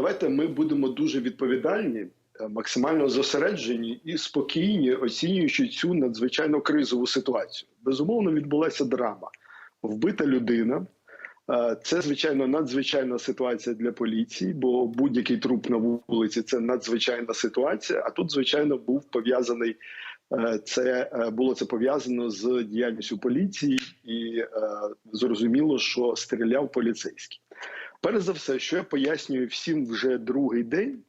Давайте ми будемо дуже відповідальні, е, максимально зосереджені і спокійні, оцінюючи цю надзвичайно кризову ситуацію. Безумовно, відбулася драма. Вбита людина. Е, Це звичайно надзвичайна ситуація для поліції, бо будь-який труп на вулиці це надзвичайна ситуація. А тут, звичайно, був пов'язаний е, це було це пов'язано з діяльністю поліції, і зрозуміло, що стріляв поліцейський. Перш за все, що я пояснюю всім вже другий день.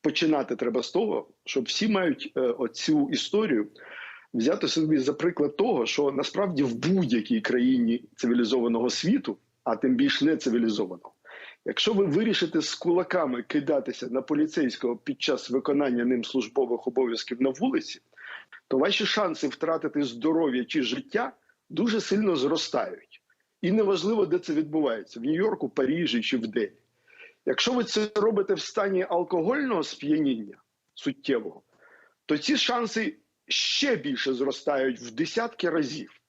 Починати треба з того, що всі мають е, оцю історію взяти собі за приклад того, що насправді в будь-якій країні цивілізованого світу, а тим більш не цивілізованого, якщо ви вирішите з кулаками кидатися на поліцейського під час виконання ним службових обов'язків на вулиці, то ваші шанси втратити здоров'я чи життя дуже сильно зростають. І неважливо, де це відбувається в Нью-Йорку, Парижі чи в Делі. Якщо ви це робите в стані алкогольного сп'яніння суттєвого, то ці шанси ще більше зростають в десятки разів.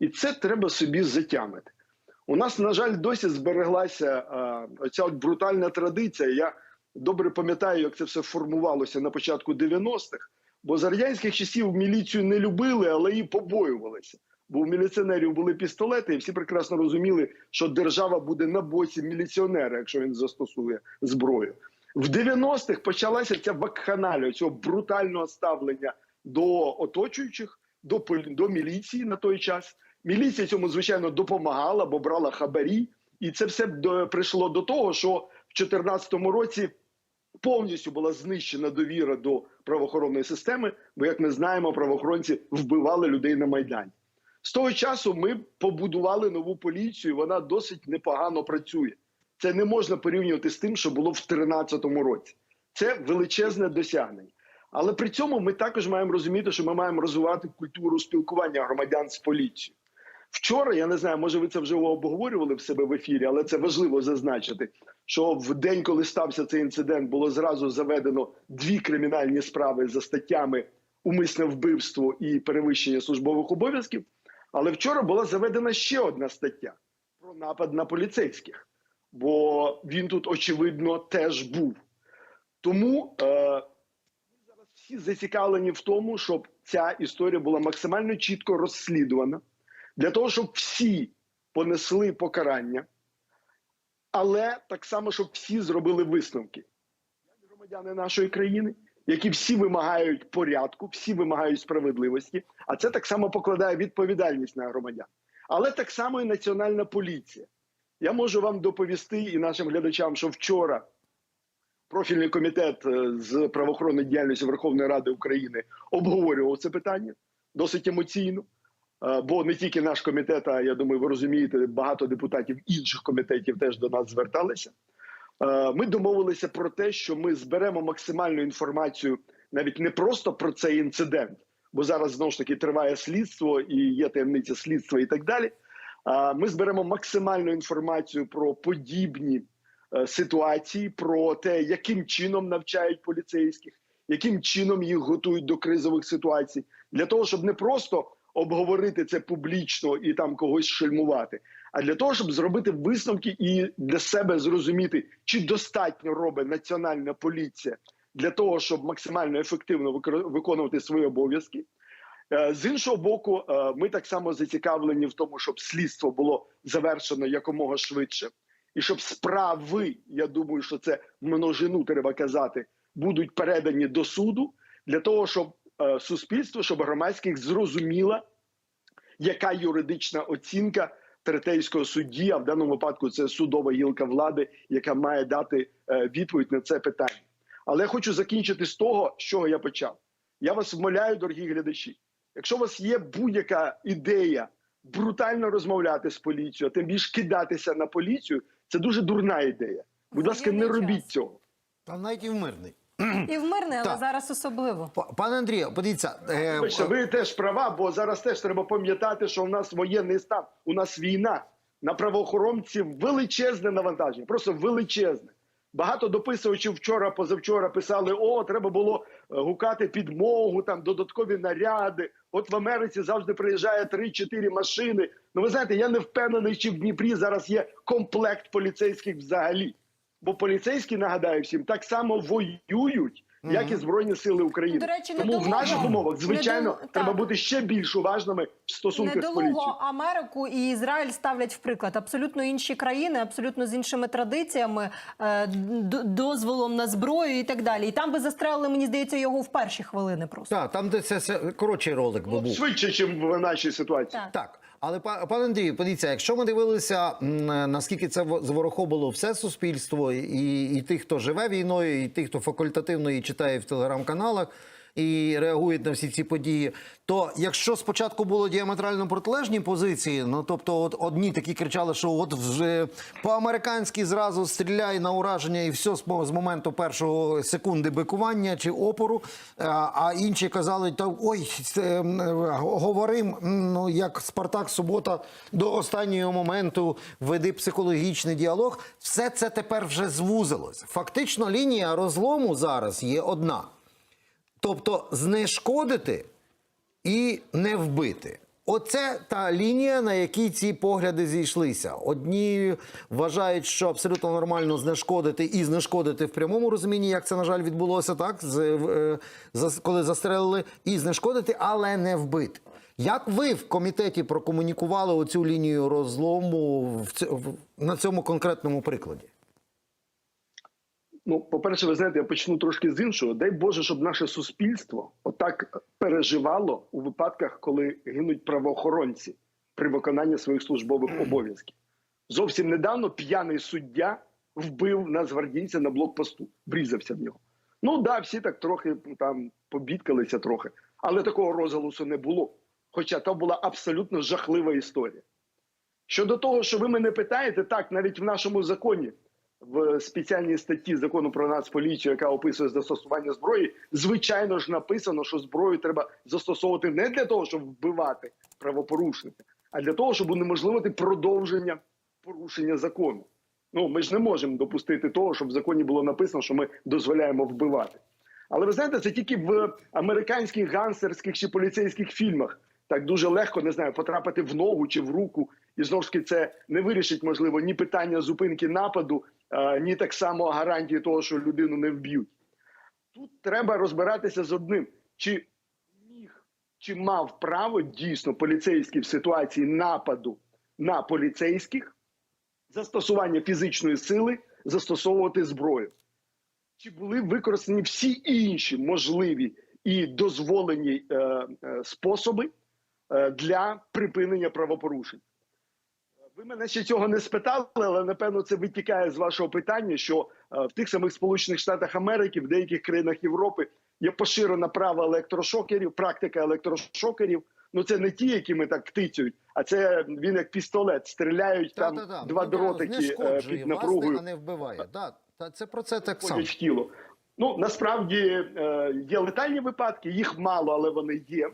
І це треба собі затямити. У нас, на жаль, досі збереглася оця от брутальна традиція. Я добре пам'ятаю, як це все формувалося на початку 90-х, бо за радянських часів міліцію не любили, але її побоювалися. Бо у міліціонерів були пістолети, і всі прекрасно розуміли, що держава буде на боці міліціонера, якщо він застосує зброю. В 90-х почалася ця вакханалія, цього брутального ставлення до оточуючих, до до міліції на той час. Міліція цьому звичайно допомагала, бо брала хабарі, і це все прийшло до того, що в 2014 році повністю була знищена довіра до правоохоронної системи. Бо, як ми знаємо, правоохоронці вбивали людей на майдані. З того часу ми побудували нову поліцію. Вона досить непогано працює. Це не можна порівнювати з тим, що було в 2013 році. Це величезне досягнення. Але при цьому ми також маємо розуміти, що ми маємо розвивати культуру спілкування громадян з поліцією. Вчора я не знаю, може ви це вже обговорювали в себе в ефірі, але це важливо зазначити. Що в день, коли стався цей інцидент, було зразу заведено дві кримінальні справи за статтями умисне вбивство і перевищення службових обов'язків. Але вчора була заведена ще одна стаття про напад на поліцейських, бо він тут очевидно теж був. Тому е, зараз всі зацікавлені в тому, щоб ця історія була максимально чітко розслідувана, для того, щоб всі понесли покарання, але так само, щоб всі зробили висновки. Як громадяни нашої країни, які всі вимагають порядку, всі вимагають справедливості, а це так само покладає відповідальність на громадян. Але так само і Національна поліція. Я можу вам доповісти і нашим глядачам, що вчора профільний комітет е, з правоохоронної діяльності Верховної Ради України обговорював це питання досить емоційно. Е, Бо не тільки наш комітет, а я думаю, ви розумієте, багато депутатів інших комітетів теж до нас зверталися. Е, Ми домовилися про те, що ми зберемо максимальну інформацію навіть не просто про цей інцидент, бо зараз знову ж таки триває слідство і є таємниця слідства і так далі. Ми зберемо максимальну інформацію про подібні е, ситуації, про те, яким чином навчають поліцейських, яким чином їх готують до кризових ситуацій, для того, щоб не просто обговорити це публічно і там когось шельмувати, а для того, щоб зробити висновки і для себе зрозуміти, чи достатньо робить національна поліція для того, щоб максимально ефективно виконувати свої обов'язки. Е, З іншого боку, е, ми так само зацікавлені в тому, щоб слідство було завершено якомога швидше, і щоб справи, я думаю, що це множину треба казати, будуть передані до суду для того, щоб суспільство, щоб громадських зрозуміла, яка юридична оцінка третейського судді, а в даному випадку це судова гілка влади, яка має дати е, відповідь на це питання. Але я хочу закінчити з того, з чого я почав. Я вас вмоляю, дорогі глядачі. Якщо у вас є будь-яка ідея брутально розмовляти з поліцією, а тим більш кидатися на поліцію, це дуже дурна ідея. Будь ласка, не робіть цього. Та навіть і в мирний. І в мирне, але Так. зараз особливо. Па- Пане Андрію, подивіться, е, Вибачте, ви теж права, бо зараз теж треба пам'ятати, що у нас воєнний стан, у нас війна. На правоохоронців величезне навантаження, просто величезне. Багато дописувачів вчора, позавчора писали: о, треба було е, гукати підмогу, там додаткові наряди. От в Америці завжди приїжджає 3-4 машини. Ну, ви знаєте, я не впевнений, чи в Дніпрі зараз є комплект поліцейських взагалі. Бо поліцейські, нагадаю всім, так само воюють, як і Збройні Сили України. До речі, Тому в недолуго- наших умовах, звичайно, недолу- треба так. бути ще більш уважними в стосунках з поліцією. Америку і Ізраїль ставлять в приклад. Абсолютно інші країни, абсолютно з іншими традиціями, е, дозволом на зброю і так далі. І там би застрелили, мені здається, його в перші хвилини просто. Так, там де це, це коротший ролик би Ну, був. швидше, ніж в нашій ситуації. Так. Так, але па- пане Андрію, подивіться, якщо ми дивилися, наскільки це зворохобило все суспільство, і, і тих, хто живе війною, і тих, хто факультативно її читає в телеграм-каналах. І реагують на всі ці події. То якщо спочатку було діаметрально протилежні позиції, ну тобто, от одні такі кричали, що от вже по-американськи зразу стріляй на ураження, і все з, мо- з моменту першого секунди бикування чи опору. А, інші казали, та ой, говорим, ну як Спартак Субота до останнього моменту веди психологічний діалог. Все це тепер вже звузилось. Фактично, лінія розлому зараз є одна. Тобто знешкодити і не вбити. Оце та лінія, на якій ці погляди зійшлися. Одні вважають, що абсолютно нормально знешкодити і знешкодити в прямому розумінні, як це, на жаль, відбулося так, з, е, зас- коли застрелили, і знешкодити, але не вбити. Як ви в комітеті прокомунікували оцю лінію розлому в- на цьому конкретному прикладі? Ну, по-перше, ви знаєте, я почну трошки з іншого. Дай Боже, щоб наше суспільство отак переживало у випадках, коли гинуть правоохоронці при виконанні своїх службових обов'язків. Зовсім недавно п'яний суддя вбив нацгвардійця на блокпосту, врізався в нього. Ну да, всі так трохи там побідкалися трохи, але такого розголосу не було. Хоча то була абсолютно жахлива історія. Щодо того, що ви мене питаєте, так навіть в нашому законі, в спеціальній статті закону про нацполіцію, яка описує застосування зброї, звичайно ж написано, що зброю треба застосовувати не для того, щоб вбивати правопорушника, а для того, щоб унеможливити продовження порушення закону. Ну ми ж не можемо допустити того, щоб в законі було написано, що ми дозволяємо вбивати. Але ви знаєте, це тільки в американських гангстерських чи поліцейських фільмах. Так дуже легко не знаю, потрапити в ногу чи в руку, і знову ж таки це не вирішить можливо ні питання зупинки нападу, ні так само гарантії того, що людину не вб'ють. Тут треба розбиратися з одним: чи міг чи мав право дійсно поліцейський в ситуації нападу на поліцейських застосування фізичної сили застосовувати зброю чи були використані всі інші можливі і дозволені е, е, способи е, для припинення правопорушень? Ви мене ще цього не спитали, але напевно це витікає з вашого питання, що е, в тих самих Сполучених Штатах Америки, в деяких країнах Європи є поширена право електрошокерів, практика електрошокерів. Ну це не ті, які ми так тицюють, а це він як пістолет, стріляють там Та-та-та. два Ну, дротики е, під власне, напругою а не вбиває. Да, та це про це так само. в тіло. Ну насправді е, є летальні випадки, їх мало, але вони є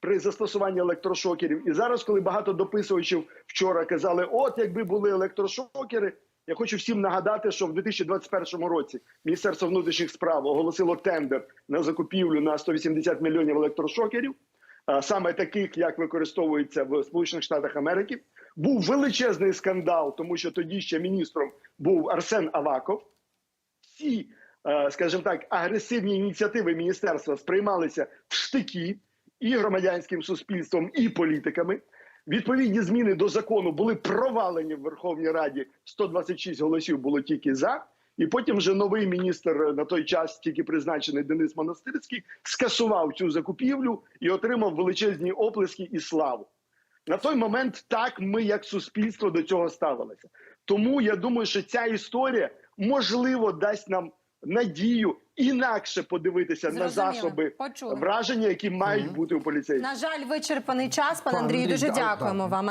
при застосуванні електрошокерів. І зараз, коли багато дописувачів вчора казали, от якби були електрошокери. Я хочу всім нагадати, що в 2021 році Міністерство внутрішніх справ оголосило тендер на закупівлю на 180 мільйонів електрошокерів, саме таких, як використовується в Сполучених Штатах Америки. Був величезний скандал, тому що тоді ще міністром був Арсен Аваков всі, е, скажімо так, агресивні ініціативи міністерства сприймалися в штики і громадянським суспільством, і політиками. Відповідні зміни до закону були провалені в Верховній Раді. 126 голосів було тільки за. І потім вже новий міністр е, на той час, тільки призначений Денис Монастирський, скасував цю закупівлю і отримав величезні оплески і славу. На той момент так ми, як суспільство, до цього ставилися. Тому я думаю, що ця історія можливо дасть нам надію інакше подивитися на засоби Почули. враження, які мають бути у поліцейських. На жаль, вичерпаний час, Андрію. Андрій, Дуже дякуємо вам.